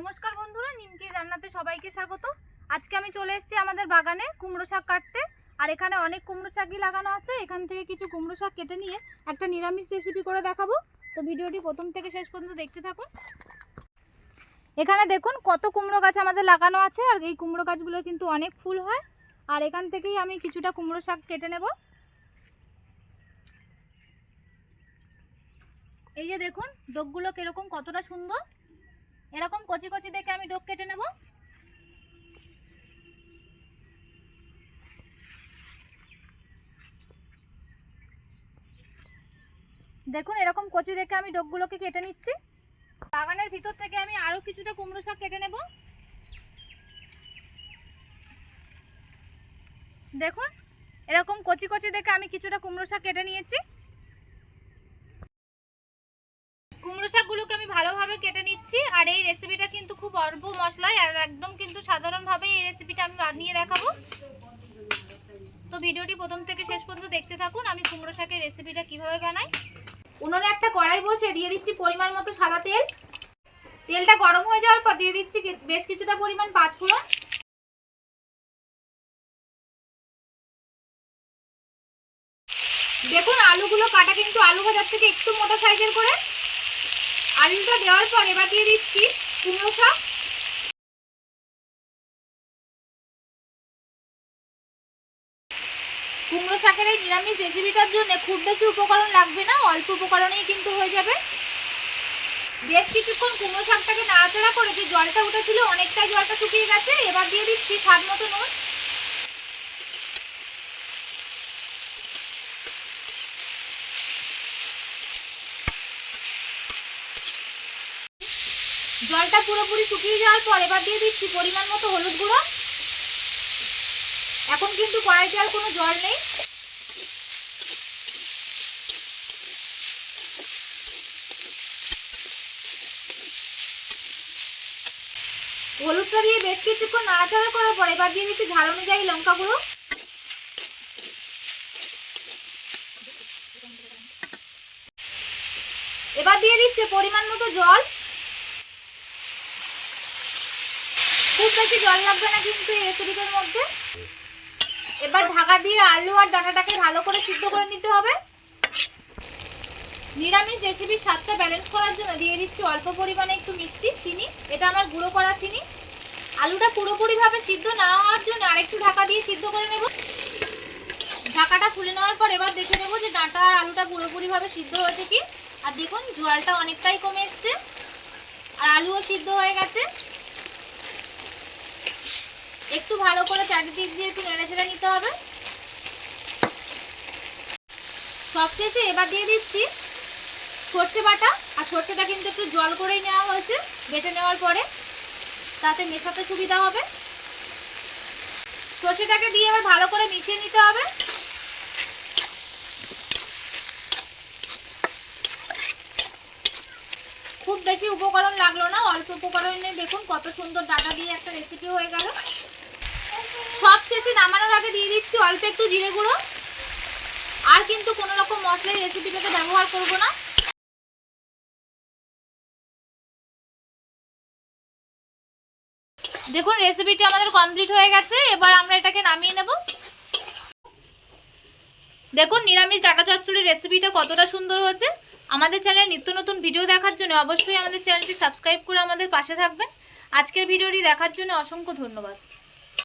নমস্কার বন্ধুরা, নিমকি রান্নাতে সবাইকে স্বাগত। আজকে আমি চলে এসেছি আমাদের বাগানে কুমড়ো শাক কাটতে। আর এখানে অনেক কুমড়ো শাকই লাগানো আছে। এখান থেকে কিছু কুমড়ো শাক কেটে নিয়ে একটা নিরামিষ রেসিপি করে দেখাবো। তো ভিডিওটি প্রথম থেকে শেষ পর্যন্ত দেখতে থাকুন। এখানে দেখুন কত কুমড়ো গাছ আমাদের লাগানো আছে। আর এই কুমড়ো গাছগুলোর কিন্তু অনেক ফুল হয়। আর এখান থেকেই আমি কিছুটা কুমড়ো শাক কেটে নেব। এই যে দেখুন ডোকগুলো কীরকম কতটা সুন্দর। এরকম কচি কচি দেখে আমি ডোক কেটে নেব। দেখুন, এরকম কচি দেখে আমি ডোকগুলোকে কেটে নিচ্ছি। বাগানের ভিতর থেকে আমি আরও কিছুটা কুমড়ো শাক কেটে নেব। দেখুন, এরকম কচি কচি দেখে আমি কিছুটা কুমড়ো শাক কেটে নিয়েছি। কুমড়ো শাকগুলোকে আমি ভালোভাবে কেটে নিচ্ছি। আর এই রেসিপিটা কিন্তু খুব অল্প মশলায় আর একদম কিন্তু সাধারণভাবে এই রেসিপিটা আমি বানিয়ে দেখাবো। তো ভিডিওটি প্রথম থেকে শেষ পর্যন্ত দেখতে থাকুন। আমি কুমড়ো শাকের রেসিপিটা কীভাবে বানাই? উনুনে একটা কড়াই বসে দিয়ে দিচ্ছি পরিমাণ মতো সাদা তেল। তেলটা গরম হয়ে যাওয়ার পর দিয়ে দিচ্ছি বেশ কিছুটা পরিমাণ পাঁচ ফোড়ন। দেখুন, আলুগুলো কাটা কিন্তু আলু ভাজার থেকে একটু মোটা সাইজের করে। আলুটা দেওয়ার পর এবার দিয়ে দিচ্ছি কুমড়ো শাক। কুমড়ো শাকের এই নিরামিষ রেসিপিটার জন্য খুব বেশি উপকরণ লাগবে না, অল্প উপকরণেই কিন্তু হয়ে যাবে। বেশ কিছুক্ষণ কুমড়ো শাকটাকে নাড়াচাড়া করে যে জলটা উঠেছিল অনেকটাই জলটা শুকিয়ে গেছে, এবার দিয়ে দিচ্ছি স্বাদ মতো নুন। জলটা পুরোপুরি শুকিয়ে যাওয়ার পর এবার দিয়ে দিচ্ছি পরিমাণ মতো হলুদ গুঁড়ো। এখন কিন্তু কড়াইতে আর কোনো জল নেই। হলুদটা দিয়ে বেশ কিছুক্ষণ নাড়াচাড়া করার পর এবার দিয়ে দিচ্ছি ঝাল অনুযায়ী লঙ্কা গুঁড়ো। এবার দিয়ে দিচ্ছে পরিমাণ মতো জল খুব বেশি জল লাগবে না কিন্তু এই রেসিপিটার মধ্যে। এবার ঢাকা দিয়ে আলু আর ডাটাটাকে ভালো করে সিদ্ধ করে নিতে হবে। নিরামিষ রেসিপির স্বাদটা ব্যালেন্স করার জন্য দিয়ে দিচ্ছি অল্প পরিমাণে একটু মিষ্টি, চিনি, এটা আমার গুঁড়ো করা চিনি। আলুটা পুরোপুরিভাবে সিদ্ধ না হওয়ার জন্য আরেকটু ঢাকা দিয়ে সিদ্ধ করে নেব। ঢাকাটা খুলে নেওয়ার পর এবার দেখে নেব যে ডাঁটা আর আলুটা পুরোপুরিভাবে সিদ্ধ হয়েছে কি। আর দেখুন জলটা অনেকটাই কমে এসছে। আর আলুও সিদ্ধ হয়ে গেছে। একটু ভালো করে চারিদিক দিয়ে একটু নেড়েচেড়ে নিতে হবে। সবশেষে এবার দিয়ে দিচ্ছি সর্ষে বাটা, আর সর্ষেটা কিন্তু একটু জল করেই নেওয়া হয়েছে, বেটে নেওয়ার পরে তাতে মেশাতে সুবিধা হবে। সর্ষেটাকে দিয়ে এবার ভালো করে মিশিয়ে নিতে হবে। খুব বেশি উপকরণ লাগল না, অল্প উপকরণে দেখুন কত সুন্দর ডাটা দিয়ে একটা রেসিপি হয়ে গেল। নামানোর আগে দিয়ে দিচ্ছি অল্প একটু জিরে গুঁড়ো। আর কিন্তু কোনো রকম মশলা এই রেসিপিটাতে ব্যবহার করব না। দেখুন রেসিপিটি আমাদের কমপ্লিট হয়ে গেছে। এবার আমরা এটাকে নামিয়ে নেব। দেখুন, নিরামিষ ডাটা চচ্চড়ির রেসিপিটা কতটা সুন্দর হয়েছে। আমাদের চ্যানেলে নিত্য নতুন ভিডিও দেখার জন্য অবশ্যই আমাদের চ্যানেলটি সাবস্ক্রাইব করে আমাদের পাশে থাকবেন। আজকের ভিডিওটি দেখার জন্য অসংখ্য ধন্যবাদ।